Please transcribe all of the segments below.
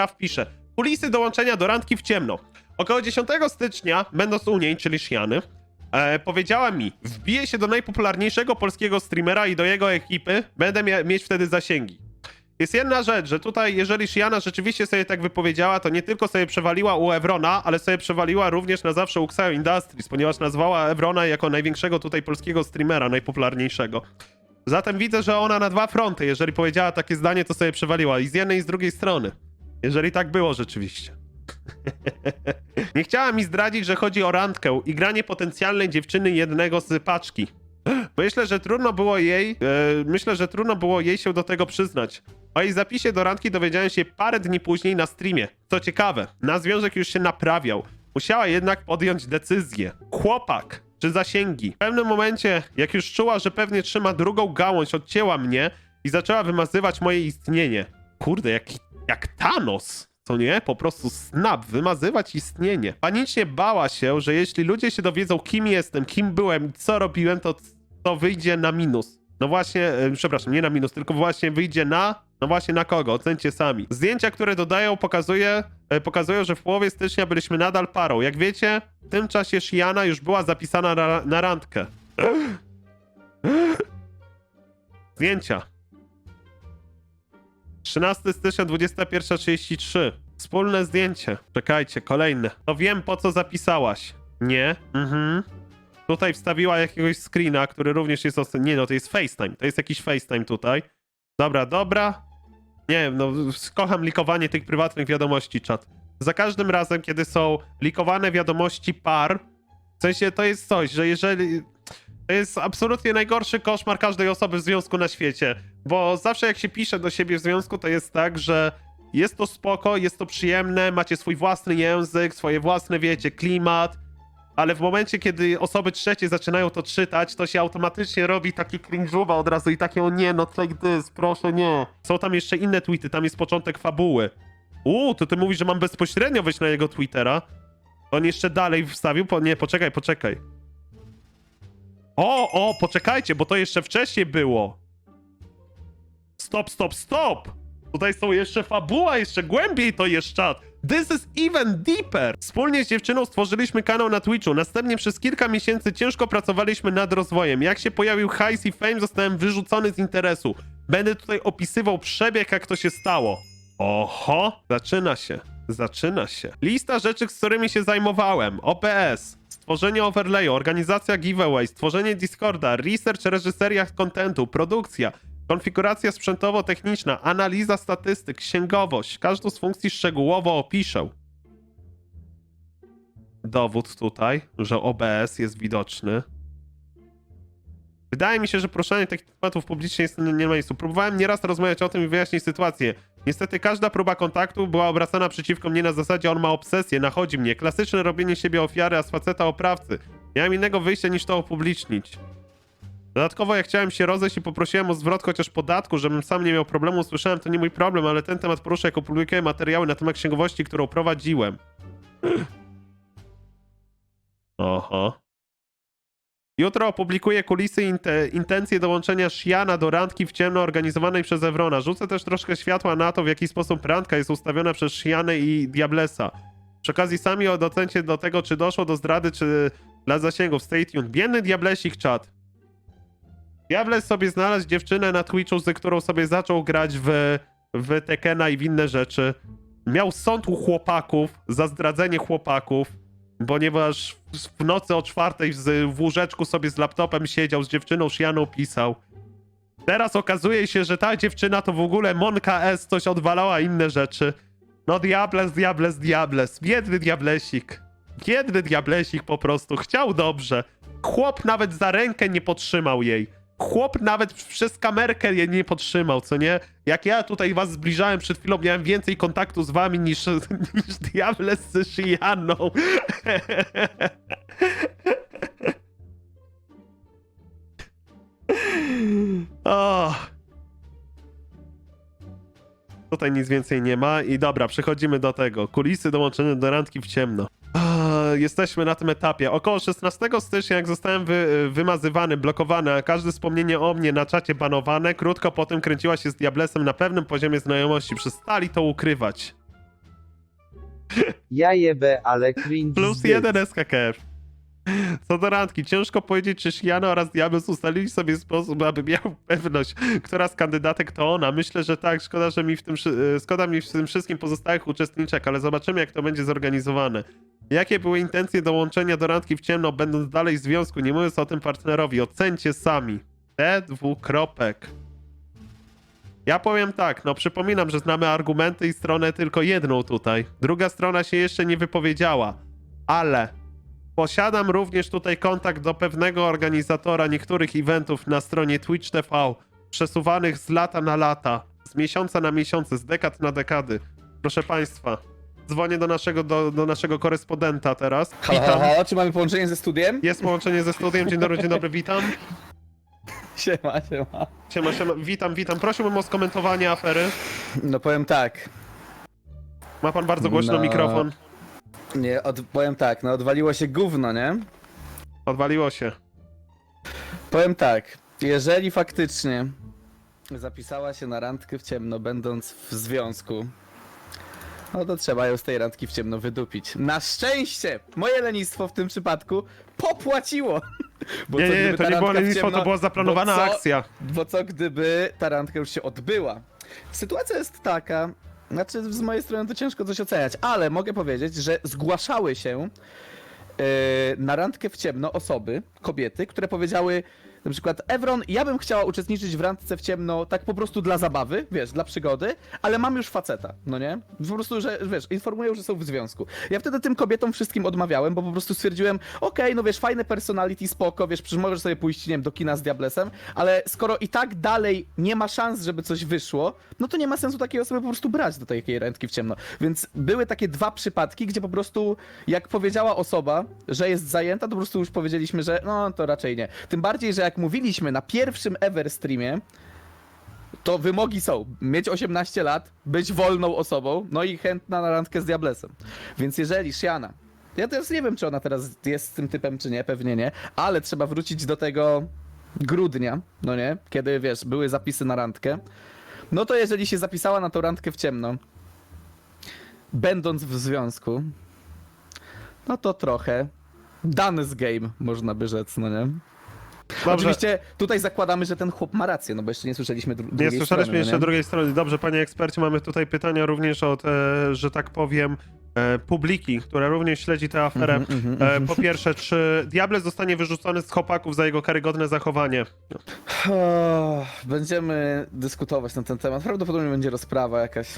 streamera wpiszę kulisy dołączenia do randki w ciemno. Około 10 stycznia, będąc u niej, czyli Shiany, e, powiedziała mi, wbiję się do najpopularniejszego polskiego streamera i do jego ekipy, będę mia- mieć wtedy zasięgi. Jest jedna rzecz, że tutaj, jeżeli Shiana rzeczywiście sobie tak wypowiedziała, to nie tylko sobie przewaliła u Evrona, ale sobie przewaliła również na zawsze u Xayo Industries, ponieważ nazwała Evrona jako największego tutaj polskiego streamera, najpopularniejszego. Zatem widzę, że ona na dwa fronty, jeżeli powiedziała takie zdanie, to sobie przewaliła i z jednej i z drugiej strony. Jeżeli tak było rzeczywiście. Nie chciała mi zdradzić, że chodzi o randkę i granie potencjalnej dziewczyny jednego z paczki. Myślę, że trudno było jej, e, myślę, że trudno było jej się do tego przyznać. O jej zapisie do randki dowiedziałem się parę dni później na streamie. Co ciekawe, na związek już się naprawiał. Musiała jednak podjąć decyzję. Chłopak czy zasięgi. W pewnym momencie, jak już czuła, że pewnie trzyma drugą gałąź, odcięła mnie i zaczęła wymazywać moje istnienie. Kurde, jak, jak Thanos. To nie? Po prostu snap, wymazywać istnienie. Panicznie bała się, że jeśli ludzie się dowiedzą, kim jestem, kim byłem i co robiłem, to, to wyjdzie na minus. No właśnie, e, przepraszam, nie na minus, tylko właśnie wyjdzie na. No właśnie na kogo? Ocencie sami. Zdjęcia, które dodają, pokazuje, e, pokazują, że w połowie stycznia byliśmy nadal parą. Jak wiecie, w tym czasie Shiana już była zapisana na, na randkę. Zdjęcia. 13 stycznia 21.33. Wspólne zdjęcie. Czekajcie, kolejne. To wiem po co zapisałaś. Nie. Mhm. Tutaj wstawiła jakiegoś screena, który również jest... os- Nie no, to jest FaceTime. To jest jakiś FaceTime tutaj. Dobra, dobra. Nie wiem, no kocham likowanie tych prywatnych wiadomości, czat. Za każdym razem, kiedy są likowane wiadomości par, w sensie to jest coś, że jeżeli... To jest absolutnie najgorszy koszmar każdej osoby w związku na świecie. Bo zawsze jak się pisze do siebie w związku, to jest tak, że jest to spoko, jest to przyjemne, macie swój własny język, swoje własne, wiecie, klimat, ale w momencie, kiedy osoby trzecie zaczynają to czytać, to się automatycznie robi taki cringe'uwa od razu i takie, o nie, no take this, proszę, nie. Są tam jeszcze inne tweety, tam jest początek fabuły. Uuu, to ty mówisz, że mam bezpośrednio wejść na jego Twittera? On jeszcze dalej wstawił, po, nie, poczekaj, poczekaj. O, o, poczekajcie, bo to jeszcze wcześniej było. Stop, stop, stop! Tutaj są jeszcze fabuła, jeszcze głębiej to jest czat. This is even deeper! Wspólnie z dziewczyną stworzyliśmy kanał na Twitchu. Następnie przez kilka miesięcy ciężko pracowaliśmy nad rozwojem. Jak się pojawił hajs i fame, zostałem wyrzucony z interesu. Będę tutaj opisywał przebieg, jak to się stało. Oho, zaczyna się. Zaczyna się. Lista rzeczy, z którymi się zajmowałem. OPS, stworzenie overlayu, organizacja giveaway, stworzenie Discorda, research, reżyseria kontentu, produkcja, konfiguracja sprzętowo-techniczna, analiza statystyk, księgowość. Każdą z funkcji szczegółowo opiszę. Dowód tutaj, że OBS jest widoczny. Wydaje mi się, że proszenie takich tematów publicznie jest nie ma miejscu. Próbowałem nieraz rozmawiać o tym i wyjaśnić sytuację. Niestety każda próba kontaktu była obracana przeciwko mnie na zasadzie on ma obsesję, nachodzi mnie. Klasyczne robienie siebie ofiary, a z faceta oprawcy. Miałem innego wyjścia niż to upublicznić. Dodatkowo jak chciałem się rozejść i poprosiłem o zwrot chociaż podatku, żebym sam nie miał problemu, słyszałem, to nie mój problem, ale ten temat poruszę, jak opublikuję materiały na temat księgowości, którą prowadziłem. Oho. Jutro opublikuję kulisy inte, intencje dołączenia Shiana do randki w ciemno organizowanej przez Evrona. Rzucę też troszkę światła na to, w jaki sposób randka jest ustawiona przez Shianę i Diablesa. Przy okazji sami docencie do tego, czy doszło do zdrady, czy dla zasięgów. Stay tuned. Biedny Diablesik czat. Diables sobie znalazł dziewczynę na Twitchu, z którą sobie zaczął grać w, w Tekena i w inne rzeczy. Miał sąd u chłopaków za zdradzenie chłopaków, ponieważ w- nocy o czwartej z, w łóżeczku sobie z laptopem siedział, z dziewczyną Shianą pisał. Teraz okazuje się, że ta dziewczyna to w ogóle Monka S coś odwalała inne rzeczy. No Diables, Diables, Diables. Biedny Diablesik. Biedny Diablesik po prostu. Chciał dobrze. Chłop nawet za rękę nie podtrzymał jej. Chłop nawet przez kamerkę jej nie podtrzymał, co nie? Jak ja tutaj was zbliżałem przed chwilą, miałem więcej kontaktu z wami niż, niż Diables z Shianą. O. Tutaj nic więcej nie ma i dobra, przechodzimy do tego. Kulisy dołączone do randki w ciemno. Jesteśmy na tym etapie. Około 16 stycznia, jak zostałem wy, wymazywany, blokowany, a każde wspomnienie o mnie na czacie banowane, krótko potem kręciła się z Diablesem na pewnym poziomie znajomości. Przestali to ukrywać. Ja jebę, ale cringe Plus zbyt. jeden SKKF. Co do randki, ciężko powiedzieć, czy Shiana oraz Diabeł ustalili sobie sposób, aby miał pewność, która z kandydatek to ona. Myślę, że tak, szkoda, że mi w tym, e, szkoda mi w tym wszystkim pozostałych uczestniczek, ale zobaczymy, jak to będzie zorganizowane. Jakie były intencje dołączenia do randki w ciemno, będąc dalej w związku, nie mówiąc o tym partnerowi? Ocencie sami. T dwukropek. Ja powiem tak, no przypominam, że znamy argumenty i stronę tylko jedną tutaj. Druga strona się jeszcze nie wypowiedziała, ale posiadam również tutaj kontakt do pewnego organizatora niektórych eventów na stronie Twitch TV, przesuwanych z lata na lata, z miesiąca na miesiące, z dekad na dekady. Proszę państwa, dzwonię do naszego, do, do naszego korespondenta teraz. Halo, halo, Witam. halo, czy mamy połączenie ze studiem? Jest połączenie ze studiem. Dzień dobry, dzień dobry, witam. Siema, siema. Siema, siema. Witam, witam. Prosiłbym o skomentowanie afery. No powiem tak, Ma pan bardzo głośno No. mikrofon. Nie, od, powiem tak, no odwaliło się gówno, nie? Odwaliło się. Powiem tak, jeżeli faktycznie zapisała się na randkę w ciemno, będąc w związku, no to trzeba ją z tej randki w ciemno wydupić. Na szczęście moje lenistwo w tym przypadku popłaciło. Bo Nie, nie, to nie było randka w lenistwo, to ciemno- była zaplanowana bo co- akcja. Bo co gdyby ta randka już się odbyła? Sytuacja jest taka, znaczy z mojej strony to ciężko coś oceniać, ale mogę powiedzieć, że zgłaszały się yy, na randkę w ciemno osoby, kobiety, które powiedziały na przykład Evron, ja bym chciała uczestniczyć w randce w ciemno tak po prostu dla zabawy, wiesz, dla przygody, ale mam już faceta, no nie? Po prostu, że wiesz, informują, że są w związku. Ja wtedy tym kobietom wszystkim odmawiałem, bo po prostu stwierdziłem, okej, no wiesz, fajne personality, spoko, wiesz, przecież możesz sobie pójść, nie wiem, do kina z Diablesem, ale skoro i tak dalej nie ma szans, żeby coś wyszło, no to nie ma sensu takiej osoby po prostu brać do takiej randki w ciemno. Więc były takie dwa przypadki, gdzie po prostu, jak powiedziała osoba, że jest zajęta, to po prostu już powiedzieliśmy, że no to raczej nie. Tym bardziej, że jak mówiliśmy na pierwszym ever streamie, to wymogi są mieć 18 lat, być wolną osobą, no i chętna na randkę z Diablesem. Więc jeżeli Shiana, ja teraz nie wiem, czy ona teraz jest tym typem, czy nie, pewnie nie, ale trzeba wrócić do tego grudnia, no nie, kiedy wiesz, były zapisy na randkę. No to jeżeli się zapisała na tą randkę w ciemno, będąc w związku, no to trochę dany z game, można by rzec, no nie? Dobrze. Oczywiście tutaj zakładamy, że ten chłop ma rację, no bo jeszcze nie słyszeliśmy dru- Nie drugiej słyszeliśmy strony, jeszcze nie? drugiej strony. Dobrze, panie ekspercie, mamy tutaj pytania również od, e, że tak powiem, publiki, która również śledzi tę aferę. Mhm, mhm, E, po pierwsze, czy Diable zostanie wyrzucony z chłopaków za jego karygodne zachowanie? Będziemy dyskutować na ten temat. Prawdopodobnie będzie rozprawa jakaś.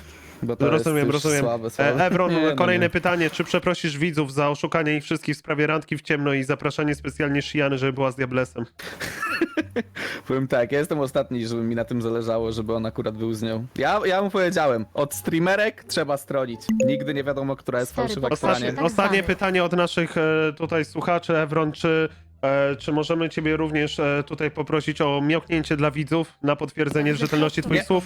Bo to rozumiem, jest już rozumiem. Słabe, słabe. E, Evron, Nie, no kolejne nie. pytanie. Czy przeprosisz widzów za oszukanie ich wszystkich w sprawie randki w ciemno i zapraszanie specjalnie Shiany, żeby była z Diablesem? Powiem tak, ja jestem ostatni, żeby mi na tym zależało, żeby on akurat był z nią. Ja, ja mu powiedziałem, od streamerek trzeba stronić. Nigdy nie wiadomo, która jest Stary, fałszywa, bo która Ostatnie, nie. tak ostatnie zwany. pytanie od naszych e, tutaj słuchaczy, Evron, czy, e, czy możemy ciebie również e, tutaj poprosić o miałknięcie dla widzów na potwierdzenie rzetelności twoich słów?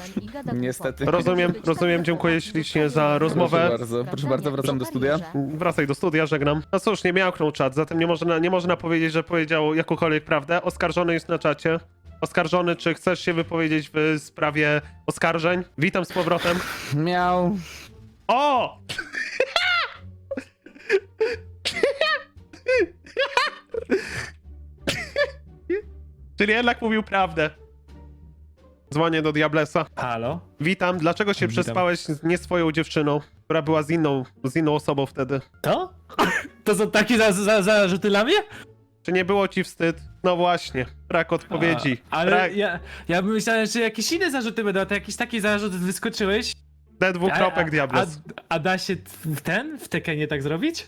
Niestety. Rozumiem, rozumiem, dziękuję ślicznie za rozmowę. Proszę bardzo, proszę bardzo, wracam do studia. Wracaj do studia, żegnam. No cóż, nie miałknął czat, zatem nie można, nie można powiedzieć, że powiedział jakąkolwiek prawdę. Oskarżony jest na czacie. Oskarżony, czy chcesz się wypowiedzieć w sprawie oskarżeń? Witam z powrotem. Miał. O! Czyli jednak mówił prawdę. Dzwonię do Diablesa. Halo? Witam, dlaczego się Witam. przespałeś z nie swoją dziewczyną, która była z inną, z inną osobą wtedy? To? To są takie za, za, zarzuty dla mnie? Czy nie było ci wstyd? No właśnie, brak odpowiedzi. A, ale Brak... ja, ja bym myślałem, że jakieś inne zarzuty będą, a to jakiś taki zarzut wyskoczyłeś. D dwukropek a, Diables. a, a da się w ten, w Tekenie tak zrobić?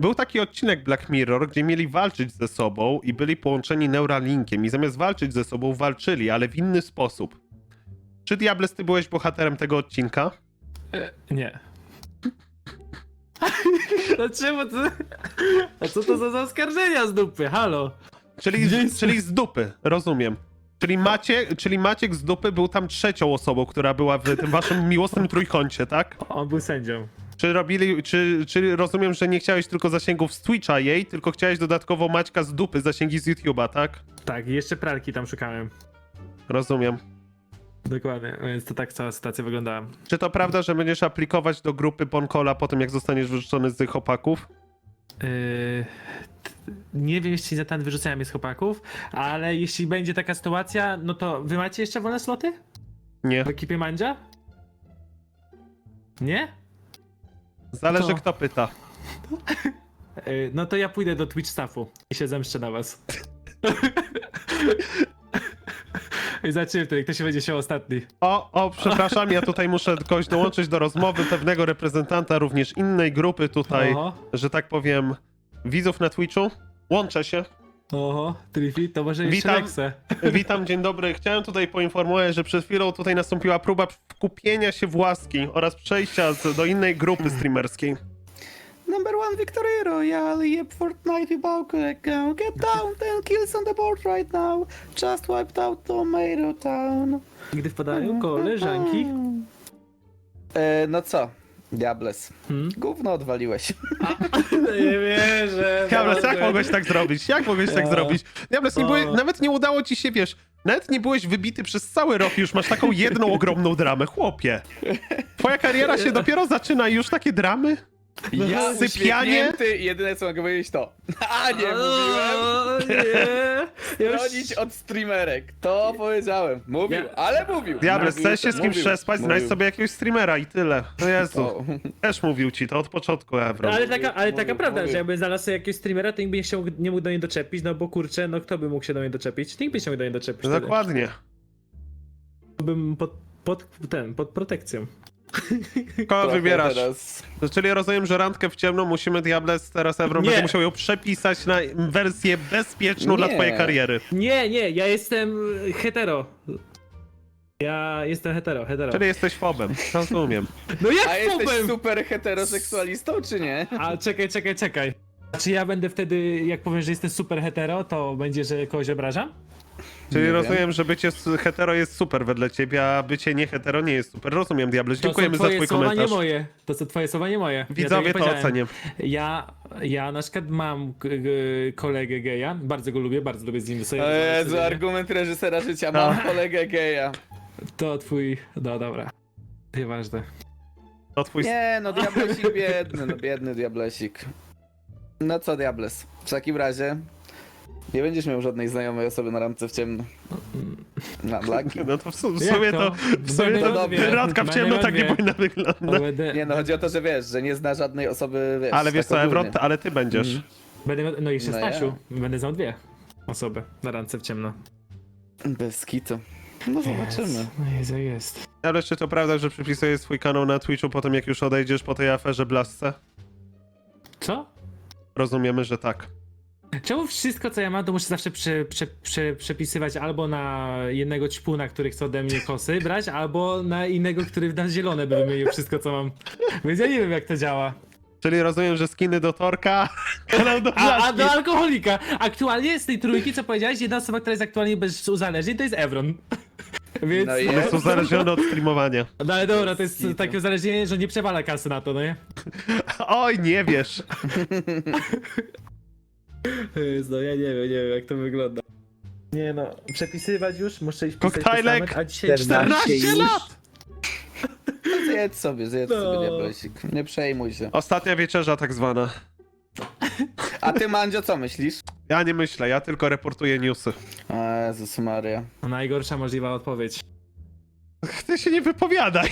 Był taki odcinek Black Mirror, gdzie mieli walczyć ze sobą i byli połączeni Neuralinkiem i zamiast walczyć ze sobą walczyli, ale w inny sposób. Czy Diables, ty byłeś bohaterem tego odcinka? E, nie. Dlaczego to... A co to za zaskarżenia z dupy? Halo? Czyli, jest- czyli z dupy, rozumiem. Czyli Maciek, czyli Maciek z dupy był tam trzecią osobą, która była w tym waszym miłosnym trójkącie, tak? On był sędzią. Czy robili, czy, czy rozumiem, że nie chciałeś tylko zasięgów z Twitcha jej, tylko chciałeś dodatkowo Maćka z dupy, zasięgi z YouTube'a, tak? Tak, i jeszcze pralki tam szukałem. Rozumiem. Dokładnie, więc to tak cała sytuacja wyglądała. Czy to prawda, że będziesz aplikować do grupy Bonkola po tym, jak zostaniesz wyrzucony z tych chłopaków? Yy, nie wiem, jeśli za ten wyrzucają mnie z chłopaków, ale jeśli będzie taka sytuacja, no to wy macie jeszcze wolne sloty Nie. w ekipie Mandzia? Nie? Zależy, To- kto pyta. Yy, no to ja pójdę do Twitch staffu i się zemszczę na was. I zobaczymy wtedy, kto się będzie się ostatni. O, o, przepraszam, ja tutaj muszę kogoś dołączyć do rozmowy, pewnego reprezentanta również innej grupy tutaj, Oho, że tak powiem, widzów na Twitchu. Łączę się. oho, Trifi, to może jeszcze Witam. Lexę. Witam, dzień dobry. Chciałem tutaj poinformować, że przed chwilą tutaj nastąpiła próba wkupienia się w łaski oraz przejścia z, do innej grupy streamerskiej. Number one victory royale, yep, Fortnite without account. Get down, ten kills on the board right now. Just wiped out Tomato Town. Gdy wpadają koleżanki. E, no co? Diables. Hmm? Gówno odwaliłeś. Nie wierzę. Diables, jak mogłeś tak zrobić? Jak mogłeś tak No. zrobić? Diables, nie No. nawet nie udało ci się, wiesz, nawet nie byłeś wybity przez cały rok już masz taką jedną ogromną dramę, chłopie. Twoja kariera się dopiero zaczyna i już takie dramy? Ja Sypianie? uśmiechnięty, jedyne co mogę powiedzieć to A nie mówiłem! O, nie. Już- Bronić od streamerek. To powiedziałem. Mówił, Ja- ale mówił. Diables, Mówił, chcesz się z kimś mówił, przespać? mówił. Znajdź sobie jakiegoś streamera i tyle. No Jezu, też mówił ci to od początku, Evron. Ale taka, ale taka mówił, prawda, mówił. że jakby znalazł sobie jakiegoś streamera, to nikt by się nie mógł do niej doczepić, no bo kurczę, no kto by mógł się do niej doczepić? Nikt by się mógł do niej doczepić. Dokładnie. Bym pod, pod ten, pod protekcją. Kogo trochę wybierasz? Teraz. Czyli rozumiem, że randkę w ciemno musimy Diables teraz Evron Nie. będzie musiał ją przepisać na wersję bezpieczną dla Nie. twojej kariery. Nie, nie, ja jestem hetero. Ja jestem hetero, hetero. Czyli jesteś fobem. Rozumiem. No jak A jesteś fobem? super heteroseksualistą, czy nie? A czekaj, czekaj, czekaj. A czy ja będę wtedy, jak powiem, że jestem super hetero, to będzie, że kogoś obrażam? Czyli Nie rozumiem, że bycie s- hetero jest super wedle ciebie, a bycie nie hetero nie jest super. Rozumiem. To są Dziękujemy za twoje twój słowa, komentarz. nie moje. To są twoje słowa, nie moje. Widzowie ja tego to powiedziałem. ocenię. Ja, ja na przykład mam k- k- kolegę geja, bardzo go lubię, bardzo lubię z nim sobie O rozmawiać Jezu, argument reżysera życia. Mam No. kolegę geja. To twój, no dobra. Nieważne. To twój Nie, no diablesik biedny, no biedny diablesik. No co diables? W takim razie nie będziesz miał żadnej znajomej osoby na randce w ciemno. Na laki. No to w, su- w Jak sumie to? to, w sumie Będę to dwie. randka w Będę ciemno tak nie powinna wyglądać. Będę, Nie no, chodzi o to, że wiesz, że nie zna żadnej osoby, wiesz. Ale wiesz tak co, Evron, ogólnie. ale ty będziesz. Mm. będę miał, no i jeszcze No Stasiu. ja. Będę znał dwie osoby na randce w ciemno. Bez kitu. No zobaczymy. No jest, jak jest. Ale czy to prawda, że przypisujesz swój kanał na Twitchu po tym, jak już odejdziesz po tej aferze Blasce? Co? Rozumiemy, że tak. Czemu wszystko, co ja mam, to muszę zawsze prze, prze, prze, przepisywać albo na jednego ćpuna, który chce ode mnie kosy brać, albo na innego, który na zielone by wymienił wszystko, co mam. Więc ja nie wiem, jak to działa. Czyli rozumiem, że skiny do Torka, kanał do A, a Blaszki. do alkoholika. Aktualnie z tej trójki, co powiedziałeś, jedna osoba, która jest aktualnie bez uzależnień, to jest Evron. Więc. No No, i Jest uzależniony od streamowania. ale dobra, to jest Skitu. takie uzależnienie, że nie przewala kasy na to, no nie? Oj, nie wiesz. No ja nie wiem, nie wiem, jak to wygląda. Nie no, przepisywać już, muszę iść pisać Koktajlek. testament, a dzisiaj 14 14 już? lat! No zjedz sobie, zjedz No. sobie diablesik. Nie przejmuj się. Ostatnia wieczerza tak zwana. A ty Mandzio co myślisz? Ja nie myślę, ja tylko reportuję newsy. O Jezus Maria. Najgorsza możliwa odpowiedź. Ty się nie wypowiadaj.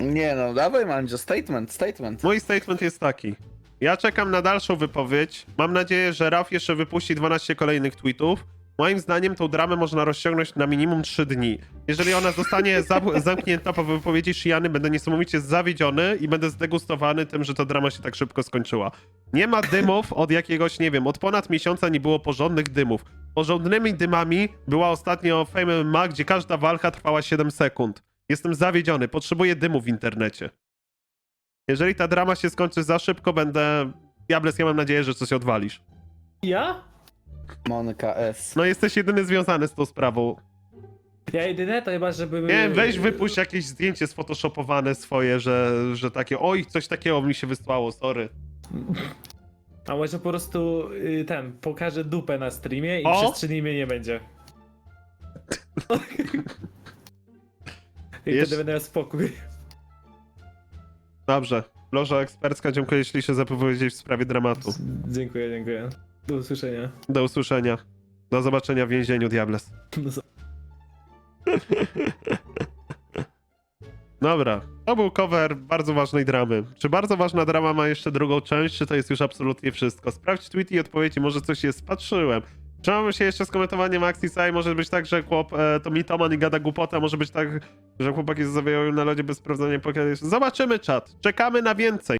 Nie no, dawaj Mandzio, statement, statement. Mój statement jest taki. Ja czekam na dalszą wypowiedź. Mam nadzieję, że Raf jeszcze wypuści 12 kolejnych tweetów. Moim zdaniem tą dramę można rozciągnąć na minimum 3 dni. Jeżeli ona zostanie za zamknięta po wypowiedzi Shiany, będę niesamowicie zawiedziony i będę zdegustowany tym, że ta drama się tak szybko skończyła. Nie ma dymów od jakiegoś, nie wiem, od ponad miesiąca nie było porządnych dymów. Porządnymi dymami była ostatnio Fame MMA, gdzie każda walka trwała 7 sekund. Jestem zawiedziony, potrzebuję dymu w internecie. Jeżeli ta drama się skończy za szybko, będę... Diables, ja mam nadzieję, że coś odwalisz. Ja? Monika S. No jesteś jedyny związany z tą sprawą. Ja jedyne to chyba, żeby... Nie wiem, weź wypuść jakieś zdjęcie sfotoshopowane swoje, że, że takie, oj, coś takiego mi się wysłało, sorry. A może po prostu y, ten, pokażę dupę na streamie i O! dni mnie nie będzie. I Jeszcze- wtedy będę miał spokój. Dobrze. Loża ekspercka, dziękuję, jeśli się zapowiedzieć w sprawie dramatu. Dziękuję, dziękuję. Do usłyszenia. Do usłyszenia. Do zobaczenia w więzieniu, Diables. No, z- Dobra, to był cover bardzo ważnej dramy. Czy bardzo ważna drama ma jeszcze drugą część, czy to jest już absolutnie wszystko? Sprawdź tweet i odpowiedzi, może coś jest, patrzyłem. Trzymamy się jeszcze z komentowaniem akcji całej, może być tak, że chłop e, to mitoman i gada głupotę, może być tak, że chłopaki zawijają na lodzie bez sprawdzenia pokazu. Zobaczymy czat, czekamy na więcej.